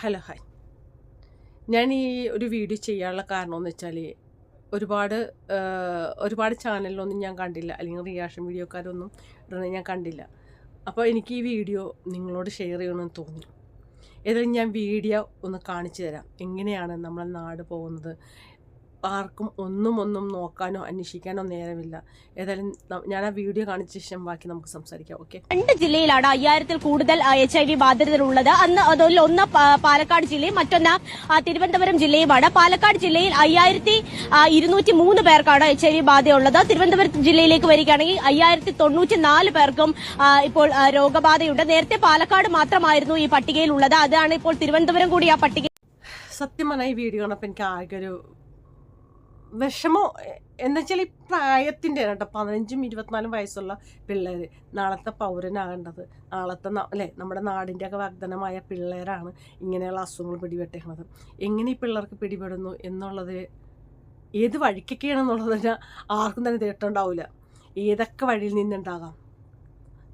Hello hi. ഞാൻ ഈ ഒരു വീഡിയോ ചെയ്യാനുള്ള കാരണമെന്ന് വെച്ചാൽ ഒരുപാട് ഒരുപാട് ചാനലിലൊന്നും ഞാൻ കണ്ടില്ല. അല്ലെങ്കിൽ റിയാക്ഷൻ വീഡിയോക്കാരൊന്നും ഇടണേ ഞാൻ കണ്ടില്ല. അപ്പോൾ എനിക്ക് ഈ വീഡിയോ നിങ്ങളോട് ഷെയർ ചെയ്യണമെന്ന് തോന്നി ഏതായാലും ഞാൻ വീഡിയോ ഒന്ന് കാണിച്ചു തരാം. എങ്ങനെയാണ് നമ്മളെ നാട് പോകുന്നത്? ആർക്കും ഒന്നും ഒന്നും നോക്കാനോ അന്വേഷിക്കാനോ നേരമില്ല. ഏതായാലും ഞാൻ ആ വീഡിയോ കാണിച്ച ശേഷം ബാക്കി നമുക്ക് സംസാരിക്കാം. ഓക്കെ രണ്ട് ജില്ലയിലാണ് അയ്യായിരത്തിൽ കൂടുതൽ എച്ച് ഐ വി ബാധിതരുള്ളത്. അന്ന് അതിൽ ഒന്ന് പാലക്കാട് ജില്ലയും മറ്റൊന്ന് തിരുവനന്തപുരം ജില്ലയുമാണ്. പാലക്കാട് ജില്ലയിൽ അയ്യായിരത്തി ഇരുന്നൂറ്റി മൂന്ന് പേർക്കാണ് എച്ച് ഐ വി ബാധയുള്ളത്. തിരുവനന്തപുരം ജില്ലയിലേക്ക് വരികയാണെങ്കിൽ അയ്യായിരത്തി തൊണ്ണൂറ്റി നാല് പേർക്കും ഇപ്പോൾ രോഗബാധയുണ്ട്. നേരത്തെ പാലക്കാട് മാത്രമായിരുന്നു ഈ പട്ടികയിലുള്ളത്. അതാണ് ഇപ്പോൾ തിരുവനന്തപുരം കൂടി ആ പട്ടിക സത്യമാണ് ഈ വീഡിയോ കണ്ടപ്പോൾ എനിക്ക് ആകെ ഒരു വിഷമോ എന്ന് വെച്ചാൽ ഈ പ്രായത്തിന്റെ കേട്ടോ പതിനഞ്ചും ഇരുപത്തിനാലും വയസ്സുള്ള പിള്ളേർ നാളത്തെ പൗരനാകേണ്ടത് നാളത്തെ അല്ലേ നമ്മുടെ നാടിന്റെ ഒക്കെ വാഗ്ദാനമായ പിള്ളേരാണ് ഇങ്ങനെയുള്ള അസുഖങ്ങൾ പിടിപെട്ടേക്കുന്നത് എങ്ങനെ ഈ പിള്ളേർക്ക് പിടിപെടുന്നു എന്നുള്ളത് ഏത് വഴിക്കൊക്കെയാണെന്നുള്ളത് ആർക്കും തന്നെ തേട്ടുണ്ടാവില്ല ഏതൊക്കെ വഴിയിൽ നിന്നുണ്ടാകാം.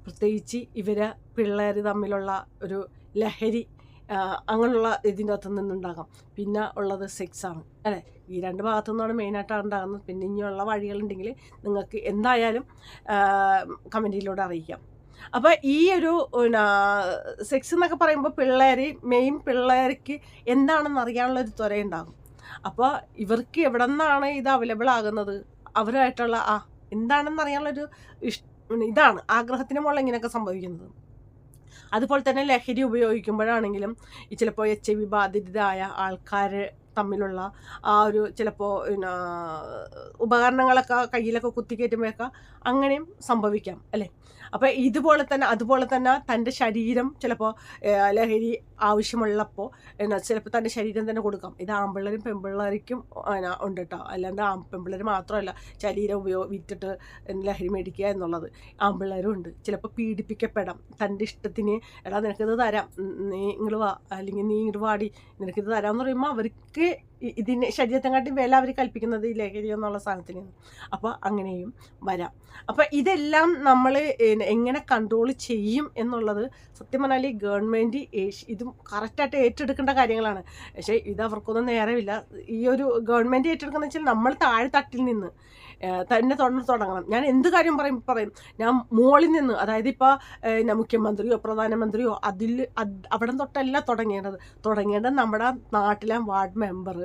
പ്രത്യേകിച്ച് ഇവരെ പിള്ളേർ തമ്മിലുള്ള ഒരു ലഹരി അങ്ങനെയുള്ള ഇതിന്റെ അകത്തു നിന്നുണ്ടാകാം പിന്നെ ഉള്ളത് സെക്സ് ആണ്. അല്ലേ? ഈ രണ്ട് ഭാഗത്തു നിന്നാണ് മെയിനായിട്ട് ഉണ്ടാകുന്നത്. പിന്നെ ഇനിയുള്ള വഴികളുണ്ടെങ്കിൽ നിങ്ങൾക്ക് എന്തായാലും കമന്റിലൂടെ അറിയിക്കാം. അപ്പോൾ ഈ ഒരു പിന്നെ സെക്സ് എന്നൊക്കെ പറയുമ്പോൾ പിള്ളേർ മെയിൻ പിള്ളേർക്ക് എന്താണെന്ന് അറിയാനുള്ള ഒരു ത്വരയുണ്ടാകും അപ്പോൾ ഇവർക്ക് എവിടെ നിന്നാണ് ഇത് അവൈലബിൾ ആകുന്നത്? അവരുമായിട്ടുള്ള ആ എന്താണെന്ന് അറിയാനുള്ളൊരു ഇഷ് ഇതാണ് ആഗ്രഹത്തിന് മുകളിൽ ഇങ്ങനെയൊക്കെ സംഭവിക്കുന്നത്. അതുപോലെ തന്നെ ലഹരി ഉപയോഗിക്കുമ്പോഴാണെങ്കിലും ചിലപ്പോൾ എച്ച് ഐ വി ബാധിതരായ ആൾക്കാർ തമ്മിലുള്ള ആ ഒരു ചിലപ്പോൾ പിന്നെ ഉപകരണങ്ങളൊക്കെ കയ്യിലൊക്കെ കുത്തിക്കയറ്റുമ്പോഴൊക്കെ അങ്ങനെയും സംഭവിക്കാം അല്ലേ? അപ്പോൾ ഇതുപോലെ തന്നെ അതുപോലെ തന്നെ തന്റെ ശരീരം ചിലപ്പോൾ ലഹരി ആവശ്യമുള്ളപ്പോൾ എന്നാ ചിലപ്പോൾ തന്റെ ശരീരം തന്നെ കൊടുക്കാം. ഇത് ആമ്പിള്ളേരും പെമ്പിള്ളേർക്കും ഉണ്ട് കേട്ടോ അല്ലാണ്ട് ആ പെമ്പിള്ളേർ മാത്രമല്ല ശരീരം ഉപയോഗ വിറ്റിട്ട് ലഹരി മേടിക്കുക എന്നുള്ളത് ആമ്പിള്ളേരും ഉണ്ട്. ചിലപ്പോൾ പീഡിപ്പിക്കപ്പെടാം. തന്റെ ഇഷ്ടത്തിന് എടാ നിനക്കിത് തരാം നീ ഇങ്ങോട്ട് വാ അല്ലെങ്കിൽ നീ ഇങ്ങോട്ട് വാടി നിനക്കിത് തരാമെന്ന് പറയുമ്പോൾ അവർക്ക് it? ഇതിന് ശരീരത്തെക്കാട്ടി വില അവർ കൽപ്പിക്കുന്നത് ഈ ലഹരി എന്നുള്ള സാധനത്തിനാണ് അപ്പോൾ അങ്ങനെയും വരാം. അപ്പോൾ ഇതെല്ലാം നമ്മൾ എങ്ങനെ കൺട്രോൾ ചെയ്യും എന്നുള്ളത് സത്യം പറഞ്ഞാൽ ഈ ഗവൺമെന്റ് ഇതും കറക്റ്റായിട്ട് ഏറ്റെടുക്കേണ്ട കാര്യങ്ങളാണ്. പക്ഷേ ഇത് അവർക്കൊന്നും നേരമില്ല. ഈ ഒരു ഗവൺമെന്റ് ഏറ്റെടുക്കുന്ന വെച്ചാൽ നമ്മൾ താഴെത്തട്ടിൽ നിന്ന് തന്നെ തുടർന്ന് തുടങ്ങണം. ഞാൻ എന്ത് കാര്യം പറയും പറയും. ഞാൻ മുകളിൽ നിന്ന് അതായത് ഇപ്പോൾ മുഖ്യമന്ത്രിയോ പ്രധാനമന്ത്രിയോ അതിൽ അവിടെ തൊട്ടല്ല തുടങ്ങേണ്ടത്. തുടങ്ങേണ്ടത് നമ്മുടെ നാട്ടിലെ വാർഡ് മെമ്പർ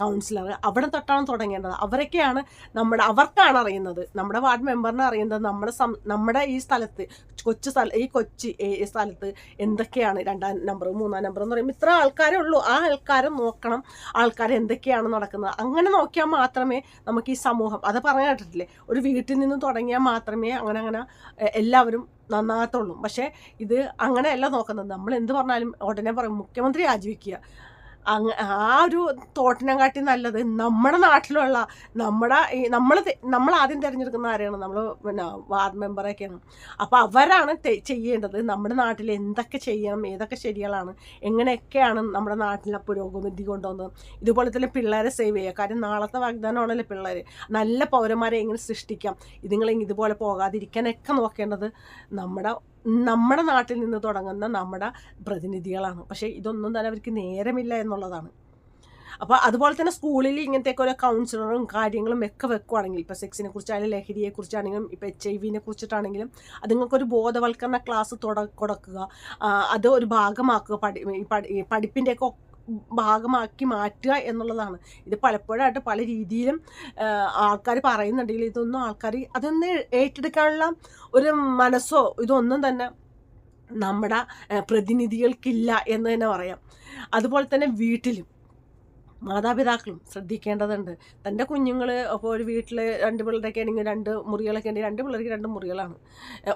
കൗൺസിലർ അവിടെ തൊട്ടാണ് തുടങ്ങേണ്ടത്. അവരൊക്കെയാണ് നമ്മുടെ അവർക്കാണ് അറിയുന്നത്. നമ്മുടെ വാർഡ് മെമ്പറിനെ അറിയുന്നത് നമ്മുടെ നമ്മുടെ ഈ സ്ഥലത്ത് കൊച്ചു സ്ഥല ഈ കൊച്ചി ഈ സ്ഥലത്ത് എന്തൊക്കെയാണ് രണ്ടാം നമ്പർ മൂന്നാം നമ്പർ എന്ന് പറയുമ്പോൾ ഇത്ര ആൾക്കാരേ ഉള്ളൂ. ആ ആൾക്കാരെ നോക്കണം. ആൾക്കാർ എന്തൊക്കെയാണ് നടക്കുന്നത്. അങ്ങനെ നോക്കിയാൽ മാത്രമേ നമുക്ക് ഈ സമൂഹം അത് പറഞ്ഞു കേട്ടിട്ടില്ലേ ഒരു വീട്ടിൽ നിന്ന് തുടങ്ങിയാൽ മാത്രമേ അങ്ങനെ അങ്ങനെ എല്ലാവരും നന്നാകത്തുള്ളൂ. പക്ഷേ ഇത് അങ്ങനെയല്ല നോക്കുന്നത്. നമ്മൾ എന്ത് പറഞ്ഞാലും ഉടനെ പറയും മുഖ്യമന്ത്രി രാജിവെക്കുക അങ്ങ ആ ഒരു തോട്ടിനെ കാട്ടി നല്ലത് നമ്മുടെ നാട്ടിലുള്ള നമ്മുടെ നമ്മൾ നമ്മൾ ആദ്യം തിരഞ്ഞെടുക്കുന്ന ആരെയാണ് നമ്മൾ പിന്നെ വാർഡ് മെമ്പറൊക്കെയാണ്. അപ്പോൾ അവരാണ് ചെയ്യേണ്ടത് നമ്മുടെ നാട്ടിൽ എന്തൊക്കെ ചെയ്യണം ഏതൊക്കെ ശരികളാണ് എങ്ങനെയൊക്കെയാണ് നമ്മുടെ നാട്ടിലെ പുരോഗതി കൊണ്ടുവന്നത്. ഇതുപോലെ തന്നെ പിള്ളേരെ സേവ് ചെയ്യുക കാര്യം നാളത്തെ വാഗ്ദാനമാണല്ലോ പിള്ളേർ നല്ല പൗരന്മാരെ എങ്ങനെ സൃഷ്ടിക്കാം. ഇതുങ്ങളെ ഇതുപോലെ പോകാതിരിക്കാനൊക്കെ നോക്കേണ്ടത് നമ്മുടെ നമ്മുടെ നാട്ടിൽ നിന്ന് തുടങ്ങുന്ന നമ്മുടെ പ്രതിനിധികളാണ്. പക്ഷേ ഇതൊന്നും തന്നെ അവർക്ക് നേരമില്ല എന്നുള്ളതാണ്. അപ്പോൾ അതുപോലെ തന്നെ സ്കൂളിൽ ഇങ്ങനത്തെ ഓരോ കൗൺസിലറും കാര്യങ്ങളും ഒക്കെ വെക്കുവാണെങ്കിൽ ഇപ്പോൾ സെക്സിനെ കുറിച്ചായാലും ലഹരിയെ കുറിച്ചാണെങ്കിലും ഇപ്പോൾ എച്ച് ഐ വിനെ കുറിച്ചിട്ടാണെങ്കിലും അതുങ്ങൾക്കൊരു ബോധവൽക്കരണ ക്ലാസ് തുട കൊടുക്കുക അത് ഒരു ഭാഗമാക്കുക പഠി പഠിപ്പിന്റെയൊക്കെ ഭാഗമാക്കി മാറ്റുക എന്നുള്ളതാണ്. ഇത് പലപ്പോഴായിട്ട് പല രീതിയിലും ആൾക്കാർ പറയുന്നുണ്ടെങ്കിൽ ഇതൊന്നും ആൾക്കാർ അതൊന്നും ഏറ്റെടുക്കാനുള്ള ഒരു മനസ്സോ ഇതൊന്നും തന്നെ നമ്മുടെ പ്രതിനിധികൾക്കില്ല എന്ന് തന്നെ പറയാം. അതുപോലെ തന്നെ വീട്ടിലും മാതാപിതാക്കളും ശ്രദ്ധിക്കേണ്ടതുണ്ട്. തന്റെ കുഞ്ഞുങ്ങൾ അപ്പോൾ ഒരു വീട്ടിൽ രണ്ട് പിള്ളേരൊക്കെ ആണെങ്കിൽ രണ്ട് മുറികളൊക്കെ ഉണ്ടെങ്കിൽ രണ്ട് പിള്ളേർക്ക് രണ്ട് മുറികളാണ്.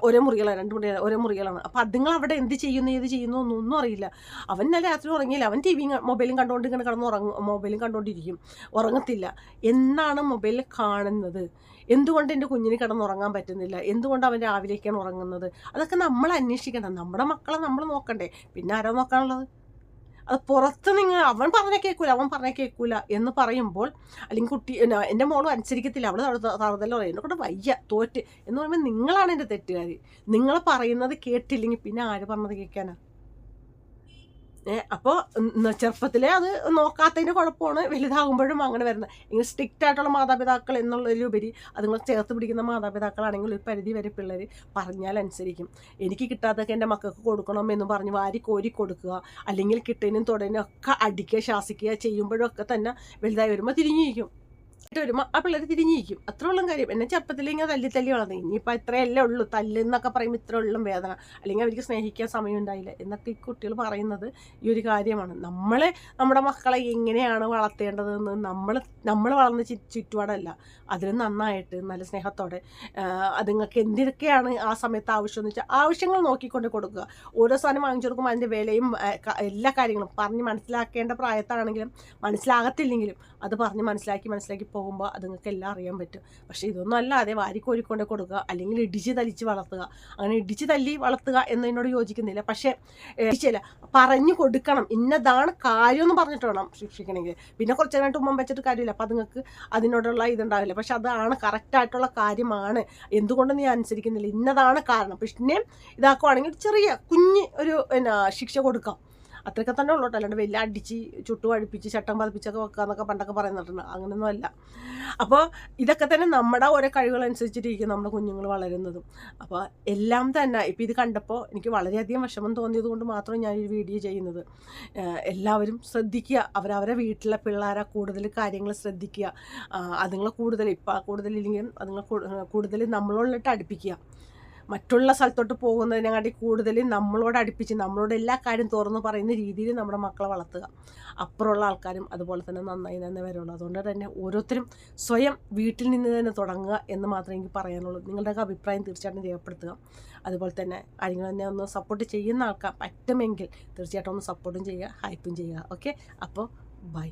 ഒരേ മുറികളാണ്. രണ്ട് മുറി ഒരേ മുറികളാണ്. അപ്പോൾ അതുങ്ങൾ അവിടെ എന്ത് ചെയ്യുന്നു ഏത് ചെയ്യുന്നു എന്നൊന്നും അറിയില്ല. അവൻ ഇന്നലെ രാത്രി ഉറങ്ങിയില്ല. അവൻ ടി വിയും മൊബൈലും കണ്ടുകൊണ്ട് ഇങ്ങനെ കിടന്ന് ഉറങ്ങും. മൊബൈലും കണ്ടുകൊണ്ടിരിക്കും ഉറങ്ങത്തില്ല. എന്നാണ് മൊബൈലിൽ കാണുന്നത്? എന്തുകൊണ്ട് എന്റെ കുഞ്ഞിന് കിടന്നുറങ്ങാൻ പറ്റുന്നില്ല? എന്തുകൊണ്ട് അവൻ രാവിലേക്കാണ് ഉറങ്ങുന്നത്? അതൊക്കെ നമ്മൾ അന്വേഷിക്കണം നമ്മുടെ മക്കളെ നമ്മൾ നോക്കണ്ടേ. പിന്നെ ആരാ നോക്കാനുള്ളത്? അത് പുറത്ത് നിങ്ങൾ അവൻ പറഞ്ഞ കേൾക്കൂല അവൻ പറഞ്ഞ കേൾക്കൂല എന്ന് പറയുമ്പോൾ അല്ലെങ്കിൽ കുട്ടി എന്റെ മോളും അനുസരിക്കത്തില്ല. അവൾ തറുതല്ലോ പറയും എന്നെ കൊണ്ട് വയ്യ തോറ്റ് എന്ന് പറയുമ്പോൾ നിങ്ങളാണ് എന്റെ തെറ്റുകാരി. നിങ്ങൾ പറയുന്നത് കേട്ടില്ലെങ്കിൽ പിന്നെ ആര് പറഞ്ഞത് കേൾക്കാനാ? അപ്പോൾ ചെറുപ്പത്തിലെ അത് നോക്കാത്തതിന്റെ കുഴപ്പമാണ്. വലുതാകുമ്പോഴും അങ്ങനെ വരുന്നത്. ഇങ്ങനെ സ്ട്രിക്റ്റ് ആയിട്ടുള്ള മാതാപിതാക്കൾ എന്നുള്ളതിലുപരി അതുങ്ങൾ ചേർത്ത് പിടിക്കുന്ന മാതാപിതാക്കളാണെങ്കിൽ ഒരു പരിധി വരെ പിള്ളേർ പറഞ്ഞാൽ അനുസരിക്കും. എനിക്ക് കിട്ടാത്തതൊക്കെ എന്റെ മക്കൾക്ക് കൊടുക്കണം എന്ന് പറഞ്ഞ് വാരി കോരി കൊടുക്കുക അല്ലെങ്കിൽ കിട്ടുന്നതിനും തൊടനും ഒക്കെ അടിക്കുക ശാസിക്കുക ചെയ്യുമ്പോഴൊക്കെ തന്നെ വലുതായി വരുമ്പോൾ തിരിഞ്ഞിരിക്കും. വരുമ്പോൾ ആ പിള്ളേർ തിരിഞ്ഞിരിക്കും. അത്രയുള്ള കാര്യം. എന്നെ ചെറുപ്പത്തിൽ ഇങ്ങനെ തല്ലി തല്ലി വളർന്നു. ഇനിയിപ്പോൾ ഇത്രയല്ലേ ഉള്ളൂ. തല്ല് എന്നൊക്കെ പറയുമ്പോൾ ഇത്ര ഉള്ളും വേദന. അല്ലെങ്കിൽ അവർക്ക് സ്നേഹിക്കാൻ സമയം ഉണ്ടായില്ല. എന്നൊക്കെ ഈ കുട്ടികൾ പറയുന്നത് ഈ ഒരു കാര്യമാണ്. നമ്മളെ നമ്മുടെ മക്കളെ എങ്ങനെയാണ് വളർത്തേണ്ടതെന്ന് നമ്മൾ നമ്മൾ വളർന്ന ചുറ്റുപാടല്ല. അതിന് നന്നായിട്ട് നല്ല സ്നേഹത്തോടെ അതുങ്ങൾക്ക് എന്തൊക്കെയാണ് ആ സമയത്ത് ആവശ്യം എന്ന് വെച്ചാൽ ആവശ്യങ്ങൾ നോക്കിക്കൊണ്ട് കൊടുക്കുക. ഓരോ സാധനം വാങ്ങിച്ചു കൊടുക്കുമ്പോൾ അതിന്റെ വിലയും എല്ലാ കാര്യങ്ങളും. പറഞ്ഞ് മനസ്സിലാക്കേണ്ട പ്രായത്താണെങ്കിലും മനസ്സിലാകത്തില്ലെങ്കിലും അത് പറഞ്ഞ് മനസ്സിലാക്കി മനസ്സിലാക്കി പോകുമ്പോൾ അത് നിങ്ങൾക്ക് എല്ലാം അറിയാൻ പറ്റും. പക്ഷേ ഇതൊന്നും അല്ലാതെ വാരിക്കോരിക്കൊണ്ട് കൊടുക്കുക അല്ലെങ്കിൽ ഇടിച്ച് തലിച്ച് വളർത്തുക. അങ്ങനെ ഇടിച്ച് തല്ലി വളർത്തുക എന്നതിനോട് യോജിക്കുന്നില്ല. പക്ഷേ ഇടിച്ചല്ല പറഞ്ഞു കൊടുക്കണം. ഇന്നതാണ് കാര്യം എന്ന് പറഞ്ഞിട്ട് വേണം ശിക്ഷിക്കണമെങ്കിൽ. പിന്നെ കുറച്ച് നേരമായിട്ട് ഉമ്മം വെച്ചിട്ട് കാര്യമില്ല. അപ്പം അതുങ്ങൾക്ക് അതിനോടുള്ള ഇതുണ്ടാവില്ല. പക്ഷെ അതാണ് കറക്റ്റായിട്ടുള്ള കാര്യമാണ്. എന്തുകൊണ്ട് നീ അനുസരിക്കുന്നില്ല? ഇന്നതാണ് കാരണം. പിന്നെ ഇതാക്കുവാണെങ്കിൽ ചെറിയ കുഞ്ഞ് ഒരു എന്നാ ശിക്ഷ കൊടുക്കാം. അത്രയൊക്കെ തന്നെ ഉള്ളൂ അല്ലാണ്ട് വലിയ അടിച്ച് ചുട്ടു അഴിപ്പിച്ച് ചട്ടം പതിപ്പിച്ചൊക്കെ വെക്കുക എന്നൊക്കെ പണ്ടൊക്കെ പറയുന്നുണ്ട് അങ്ങനെയൊന്നും അല്ല. അപ്പോൾ ഇതൊക്കെ തന്നെ നമ്മുടെ ഓരോ കഴിവുകൾ കഴിവുകളനുസരിച്ചിട്ടിരിക്കും നമ്മുടെ കുഞ്ഞുങ്ങൾ വളരുന്നതും. അപ്പോൾ എല്ലാം തന്നെ ഇപ്പോൾ ഇത് കണ്ടപ്പോൾ എനിക്ക് വളരെയധികം വിഷമം തോന്നിയത് കൊണ്ട് മാത്രം ഞാൻ ഈ വീഡിയോ ചെയ്യുന്നത്. എല്ലാവരും ശ്രദ്ധിക്കുക. അവരവരെ വീട്ടിലെ പിള്ളേരെ കൂടുതൽ കാര്യങ്ങൾ ശ്രദ്ധിക്കുക. അതുങ്ങളെ കൂടുതൽ ഇപ്പം കൂടുതലില്ലെങ്കിലും അതുങ്ങളെ കൂടുതൽ നമ്മളോളിട്ട് അടുപ്പിക്കുക. മറ്റുള്ള സ്ഥലത്തോട്ട് പോകുന്നതിനെക്കാട്ടി കൂടുതൽ നമ്മളോട് അടുപ്പിച്ച് നമ്മളോട് എല്ലാ കാര്യം തുറന്ന് പറയുന്ന രീതിയിൽ നമ്മുടെ മക്കളെ വളർത്തുക. അപ്പുറമുള്ള ആൾക്കാരും അതുപോലെ തന്നെ നന്നായി തന്നെ വരുള്ളൂ. അതുകൊണ്ട് തന്നെ ഓരോരുത്തരും സ്വയം വീട്ടിൽ നിന്ന് തന്നെ തുടങ്ങുക എന്ന് മാത്രമേ എനിക്ക് പറയാനുള്ളൂ. നിങ്ങളുടെയൊക്കെ അഭിപ്രായം തീർച്ചയായിട്ടും രേഖപ്പെടുത്തുക. അതുപോലെ തന്നെ ആരെങ്കിലും തന്നെ ഒന്ന് സപ്പോർട്ട് ചെയ്യുന്ന ആൾക്കാർ പറ്റുമെങ്കിൽ തീർച്ചയായിട്ടും ഒന്ന് സപ്പോർട്ടും ചെയ്യുക ഹൈപ്പും ചെയ്യുക. ഓക്കെ അപ്പോൾ ബൈ